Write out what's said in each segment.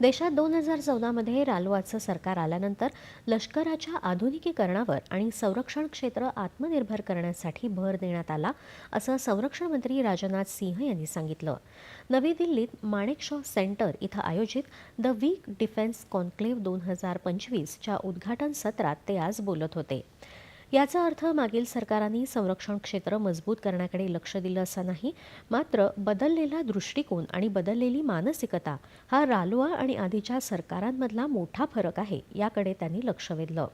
देशात दोन हजार चौदामध्ये रालोआचं सरकार आल्यानंतर लष्कराच्या आधुनिकीकरणावर आणि संरक्षण क्षेत्र आत्मनिर्भर करण्यासाठी भर देण्यात आला असं संरक्षण मंत्री राजनाथ सिंह यांनी सांगितलं. नवी दिल्लीत माणेकशॉ सेंटर इथं आयोजित द वीक डिफेन्स कॉन्क्लेव्ह दोन हजार पंचवीसच्या उद्घाटन सत्रात ते आज बोलत होते. याचा अर्थ मागील सरकारांनी संरक्षण क्षेत्र मजबूत करण्याकडे लक्ष दिलं असं नाही मात्र बदललेला दृष्टिकोन आणि बदललेली मानसिकता हा रालोआ आणि आधीच्या सरकारांमधला मोठा फरक आहे याकडे त्यांनी लक्ष वेधलं.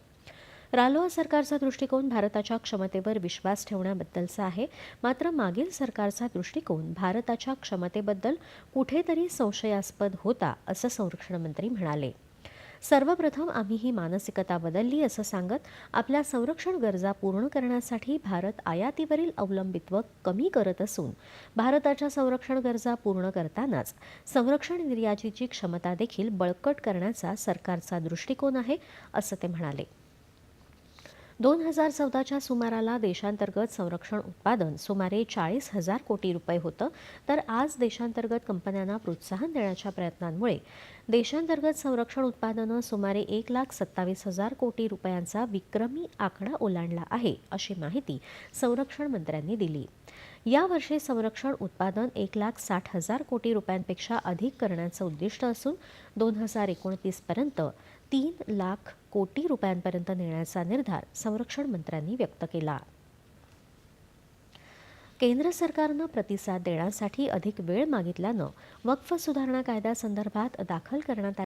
रालोआ सरकारचा दृष्टिकोन भारताच्या क्षमतेवर विश्वास ठेवण्याबद्दलचा आहे मात्र मागील सरकारचा दृष्टिकोन भारताच्या क्षमतेबद्दल कुठेतरी संशयास्पद होता असं संरक्षण मंत्री म्हणाले. सर्वप्रथम आम्ही ही मानसिकता बदलली असं सांगत आपल्या संरक्षण गरजा पूर्ण करण्यासाठी भारत आयातीवरील अवलंबित्व कमी करत असून भारताच्या संरक्षण गरजा पूर्ण करतानाच संरक्षण निर्यातीची क्षमता देखील बळकट करण्याचा सरकारचा दृष्टिकोन आहे असं ते म्हणाले. दोन हजार चौदाच्या सुमाराला देशांतर्गत संरक्षण उत्पादन सुमारे चाळीस हजार कोटी रुपये होतं. तर आज देशांतर्गत कंपन्यांना प्रोत्साहन देण्याच्या प्रयत्नांमुळे देशांतर्गत संरक्षण उत्पादनं सुमारे एक लाख सत्तावीस हजार कोटी रुपयांचा विक्रमी आकडा ओलांडला आहे अशी माहिती संरक्षण मंत्र्यांनी दिली. यावर्षी संरक्षण उत्पादन एक लाख साठ हजार कोटी रुपयांपेक्षा अधिक करण्याचं उद्दिष्ट असून दोन हजार एकोणतीसपर्यंत तीन लाख कोटी रुपयांपर्यंत नेण्याचा निर्धार संरक्षण मंत्र्यांनी व्यक्त केला. केंद्र सरकारनं प्रतिसाद देण्यासाठी अधिक वेळ मागितल्यानं वक्फ सुधारणा कायद्यासंदर्भात दाखल करण्यात